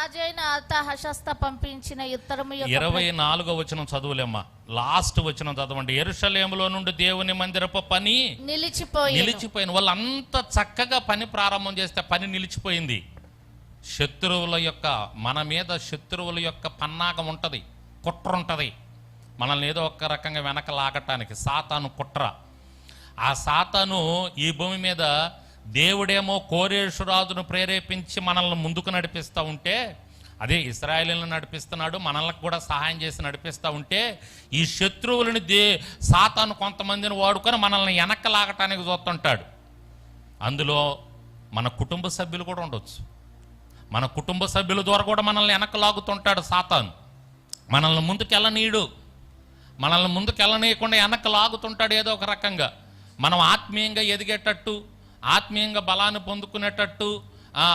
రాజైన అర్థహశస్త పంపించిన ఉత్తరము ఇరవై నాలుగో వచనం చదువులేమ్మా. లాస్ట్ వచనం చదవండి. ఎరుషలేములో నుండి దేవుని మందిరపు పని నిలిచిపోయి నిలిచిపోయిన. వాళ్ళు అంత చక్కగా పని ప్రారంభం చేస్తే పని నిలిచిపోయింది. శత్రువుల యొక్క మన మీద శత్రువుల యొక్క పన్నాగం ఉంటుంది. కుట్ర ఉంటుంది. మనల్ని ఏదో ఒక రకంగా వెనక లాగటానికి సాతాను కుట్ర. ఆ సాతాను ఈ భూమి మీద దేవుడేమో కోరేశ్వరాజును ప్రేరేపించి మనల్ని ముందుకు నడిపిస్తూ ఉంటే అదే ఇస్రాయలీలను నడిపిస్తున్నాడు మనల్ని కూడా సహాయం చేసి నడిపిస్తూ ఉంటే ఈ శత్రువులని దే సాతాను కొంతమందిని వాడుకొని మనల్ని వెనక్కి లాగటానికి చూస్తుంటాడు. అందులో మన కుటుంబ సభ్యులు కూడా ఉండొచ్చు. మన కుటుంబ సభ్యుల ద్వారా కూడా మనల్ని వెనక్కి లాగుతుంటాడు సాతాను. మనల్ని ముందుకెళ్ళనీయుడు మనల్ని ముందుకెళ్ళనీయకుండా వెనక్కి లాగుతుంటాడు ఏదో ఒక రకంగా. మనం ఆత్మీయంగా ఎదిగేటట్టు ఆత్మీయంగా బలాన్ని పొందుకునేటట్టు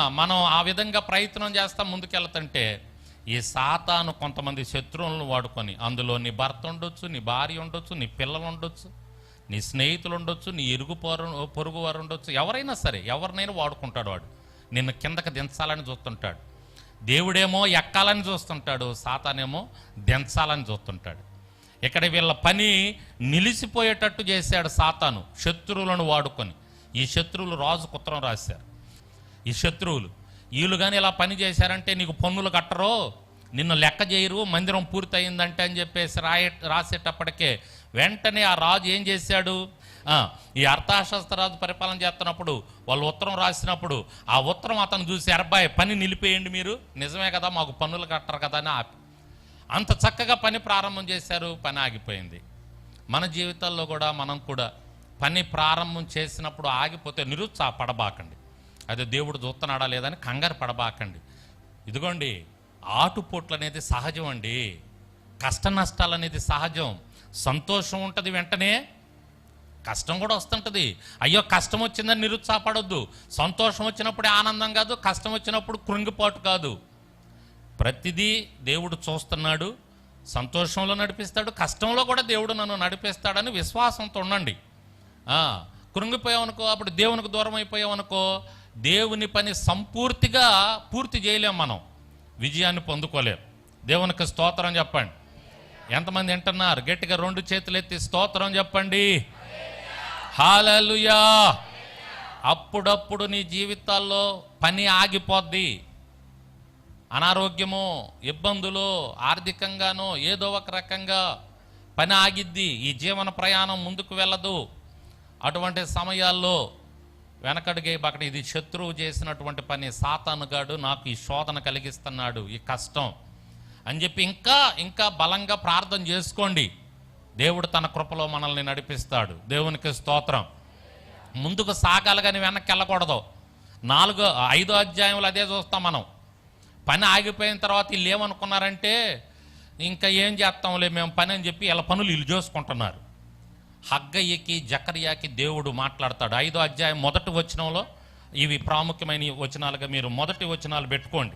మనం ఆ విధంగా ప్రయత్నం చేస్తా ముందుకెళ్తుంటే ఈ సాతాను కొంతమంది శత్రువులను వాడుకొని అందులో నీ భర్త ఉండొచ్చు నీ భార్య ఉండొచ్చు నీ పిల్లలు ఉండొచ్చు నీ స్నేహితులు ఉండొచ్చు నీ ఇరుగు పొరు పొరుగు వారు ఉండొచ్చు ఎవరైనా సరే ఎవరినైనా వాడుకుంటాడు వాడు. నిన్ను కిందకి దించాలని చూస్తుంటాడు. దేవుడేమో ఎక్కాలని చూస్తుంటాడు సాతానేమో దించాలని చూస్తుంటాడు. ఇక్కడ వీళ్ళ పని నిలిచిపోయేటట్టు చేశాడు సాతాను శత్రువులను వాడుకొని. ఈ శత్రువులు రాజు ఉత్తరం రాశారు. ఈ శత్రువులు వీళ్ళు కానీ ఇలా పని చేశారంటే నీకు పన్నులు కట్టరు? నిన్ను లెక్క చేయరు మందిరం పూర్తయిందంటే అని చెప్పేసి రాయ రాసేటప్పటికే వెంటనే ఆ రాజు ఏం చేశాడు? ఆ, ఈ అర్థాశాస్త్రరాజు పరిపాలన చేస్తున్నప్పుడు వాళ్ళు ఉత్తరం రాసినప్పుడు ఆ ఉత్తరం అతను చూసి అబ్బాయి పని నిలిపేయండి మీరు. నిజమే కదా మాకు పన్నులు కట్టరు కదా అని ఆపి. అంత చక్కగా పని ప్రారంభం చేశారు పని ఆగిపోయింది. మన జీవితాల్లో కూడా మనం కూడా పని ప్రారంభం చేసినప్పుడు ఆగిపోతే నిరుత్సాహపడబాకండి అదే దేవుడు చూస్తున్నాడా లేదని కంగారు పడబాకండి. ఇదిగోండి ఆటుపోట్లు అనేది సహజం అండి. కష్ట నష్టాలు అనేది సహజం. సంతోషం ఉంటుంది వెంటనే కష్టం కూడా వస్తుంటుంది. అయ్యో కష్టం వచ్చిందని నిరుత్సాహపడొద్దు సంతోషం వచ్చినప్పుడు ఆనందం కాదు కష్టం వచ్చినప్పుడు కృంగిపాటు కాదు. ప్రతిదీ దేవుడు చూస్తున్నాడు సంతోషంలో నడిపిస్తాడు కష్టంలో కూడా దేవుడు నన్ను నడిపిస్తాడని విశ్వాసంతో ఉండండి. కృంగిపోయామనుకో కృంగిపోయావనుకో అప్పుడు దేవునికి దూరం అయిపోయామనుకో దేవుని పని సంపూర్తిగా పూర్తి చేయలేం మనం. విజయాన్ని పొందుకోలేం. దేవునికి స్తోత్రం చెప్పండి. ఎంతమంది వింటున్నారు? గట్టిగా రెండు చేతులు ఎత్తి స్తోత్రం చెప్పండి. హాలలుయా! అప్పుడప్పుడు నీ జీవితాల్లో పని ఆగిపోద్ది. అనారోగ్యము ఇబ్బందులు ఆర్థికంగానో ఏదో ఒక రకంగా పని ఆగిద్ది. ఈ జీవన ప్రయాణం ముందుకు వెళ్ళదు. అటువంటి సమయాల్లో వెనకడిగే అక్కడ ఇది శత్రువు చేసినటువంటి పని సాతానుగాడు నాకు ఈ శోధన కలిగిస్తున్నాడు ఈ కష్టం. అని చెప్పి ఇంకా ఇంకా బలంగా ప్రార్థన చేసుకోండి. దేవుడు తన కృపలో మనల్ని నడిపిస్తాడు. దేవునికి స్తోత్రం. ముందుకు సాగాలి కానీ వెనక్కి వెళ్ళకూడదు. నాలుగో ఐదో అధ్యాయంలో అదే చూస్తాం మనం. పని ఆగిపోయిన తర్వాత వీళ్ళు ఏమనుకున్నారంటే ఇంకా ఏం చేస్తాంలే మేము పని అని చెప్పి ఇలా పనులు వీళ్ళు చేసుకుంటున్నారు. హగ్గయ్యకి జకర్యాకి దేవుడు మాట్లాడతాడు. ఐదో అధ్యాయం మొదటి వచనంలో ఇవి ప్రాముఖ్యమైన వచనాలుగా మీరు మొదటి వచనాలు పెట్టుకోండి.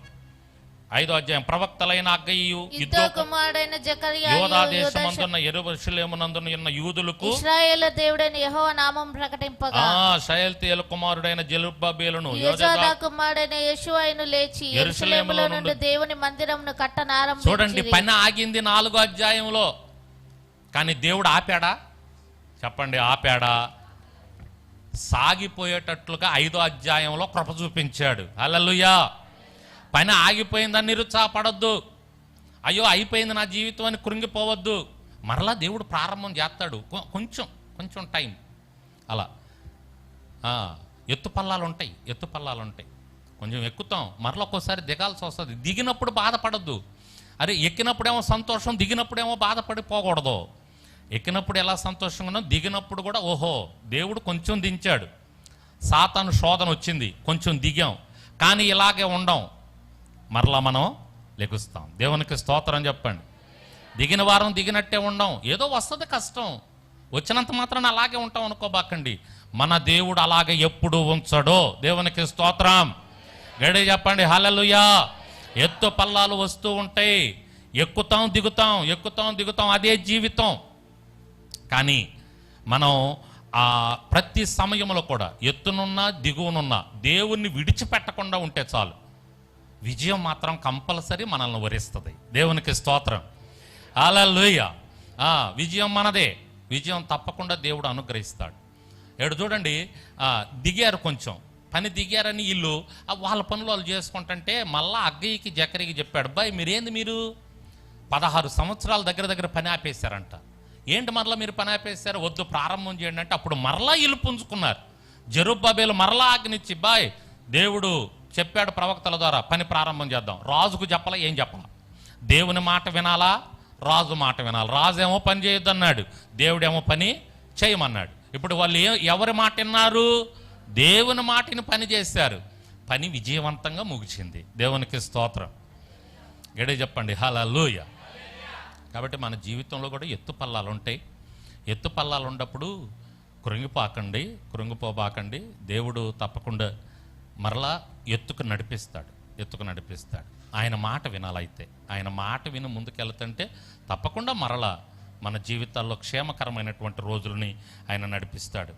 ఐదో అధ్యాయం ప్రవక్తలైన అగ్గయ్యు యుద్ధ కుమారుడైన జకరియా యోధా దేశమందున్న ఎరువశలేమునందున ఉన్న యూదులకు ఇస్రాయేల్ దేవుడైన యెహోవా నామం ప్రకటింపగా ఆ శయల్తీయుల కుమారుడైన జలుబాబేలును యోజాదా కుమారుడైన యెషువైను లేచి యెరూషలేములో నుండి దేవుని మందిరమును చూడండి కట్టనారంభించిరి పని ఆగింది నాలుగో అధ్యాయంలో. కానీ దేవుడు ఆపాడా? చెప్పండి ఆపాడా? సాగిపోయేటట్లుగా ఐదో అధ్యాయంలో కృప చూపించాడు. హల్లెలూయా. పని ఆగిపోయిందని నిరుత్సాహపడద్దు. అయ్యో అయిపోయింది నా జీవితం అని కృంగిపోవద్దు. మరలా దేవుడు ప్రారంభం చేస్తాడు. కొంచెం కొంచెం టైం. అలా. ఎత్తు పల్లాలు ఉంటాయి ఎత్తు పల్లాలు ఉంటాయి కొంచెం ఎక్కుతాం మరలా ఒక్కోసారి దిగాల్సి వస్తుంది. దిగినప్పుడు బాధపడద్దు. అరే ఎక్కినప్పుడేమో సంతోషం దిగినప్పుడేమో బాధపడిపోకూడదు ఎక్కినప్పుడు ఎలా సంతోషంగా ఉన్నాం? దిగినప్పుడు కూడా ఓహో దేవుడు కొంచెం దించాడు. సాతాను శోధన వచ్చింది కొంచెం దిగాం. కానీ ఇలాగే ఉండం. మరలా మనం లెగుస్తాం. దేవునికి స్తోత్రం చెప్పండి. దిగిన వారం దిగినట్టే ఉండం. ఏదో వస్తుంది కష్టం. వచ్చినంత మాత్రాన అలాగే ఉంటాం అనుకోబాకండి. మన దేవుడు అలాగే ఎప్పుడు ఉంచడో దేవునికి స్తోత్రం. గడి చెప్పండి హలలుయా ఎత్తు పల్లాలు వస్తూ ఉంటాయి. ఎక్కుతాం దిగుతాం ఎక్కుతాం దిగుతాం అదే జీవితం. కానీ మనం ఆ ప్రతి సమయంలో కూడా ఎత్తునున్నా దిగువనున్నా దేవుణ్ణి విడిచిపెట్టకుండా ఉంటే చాలు. విజయం మాత్రం కంపల్సరీ మనల్ని వరిస్తుంది. దేవునికి స్తోత్రం. అలలుయ విజయం మనదే. విజయం తప్పకుండా దేవుడు అనుగ్రహిస్తాడు. ఏడు చూడండి దిగారు కొంచెం. పని దిగారని ఇల్లు వాళ్ళ పనులు వాళ్ళు చేసుకుంటుంటే మళ్ళా అగ్గయ్యకి జకరికి చెప్పాడు బాయ్ మీరేంది మీరు? పదహారు సంవత్సరాల దగ్గర దగ్గర పని ఆపేశారంట. ఏంటి మరలా మీరు పని ఆపేశారు? వద్దు ప్రారంభం చేయండి అంటే అప్పుడు మరలా ఇల్లు పుంజుకున్నారు. జరుబ్బాబేలు మరలా ఆజ్ఞనిచ్చి బాయ్ దేవుడు చెప్పాడు ప్రవక్తల ద్వారా పని ప్రారంభం చేద్దాం. రాజుకు చెప్పాలా? ఏం చెప్పాలా? దేవుని మాట వినాలా? రాజు మాట వినాలి. రాజు ఏమో పని చేయొద్దు అన్నాడు దేవుడేమో పని చేయమన్నాడు. ఇప్పుడు వాళ్ళు ఏ ఎవరి మాట విన్నారు? దేవుని మాటని పని చేశారు. పని విజయవంతంగా ముగిసింది దేవునికి స్తోత్రం. గడే చెప్పండి. హలలుయ కాబట్టి మన జీవితంలో కూడా ఎత్తు పల్లాలు ఉంటాయి. ఎత్తు పల్లాలు ఉన్నప్పుడు కృంగిపోకండి కృంగిపోబాకండి. దేవుడు తప్పకుండా మరలా ఎత్తుకు నడిపిస్తాడు ఎత్తుకు నడిపిస్తాడు. ఆయన మాట వినాలైతే ఆయన మాట విని ముందుకెళ్తుంటే తప్పకుండా మరలా మన జీవితాల్లో క్షేమకరమైనటువంటి రోజులని ఆయన నడిపిస్తాడు.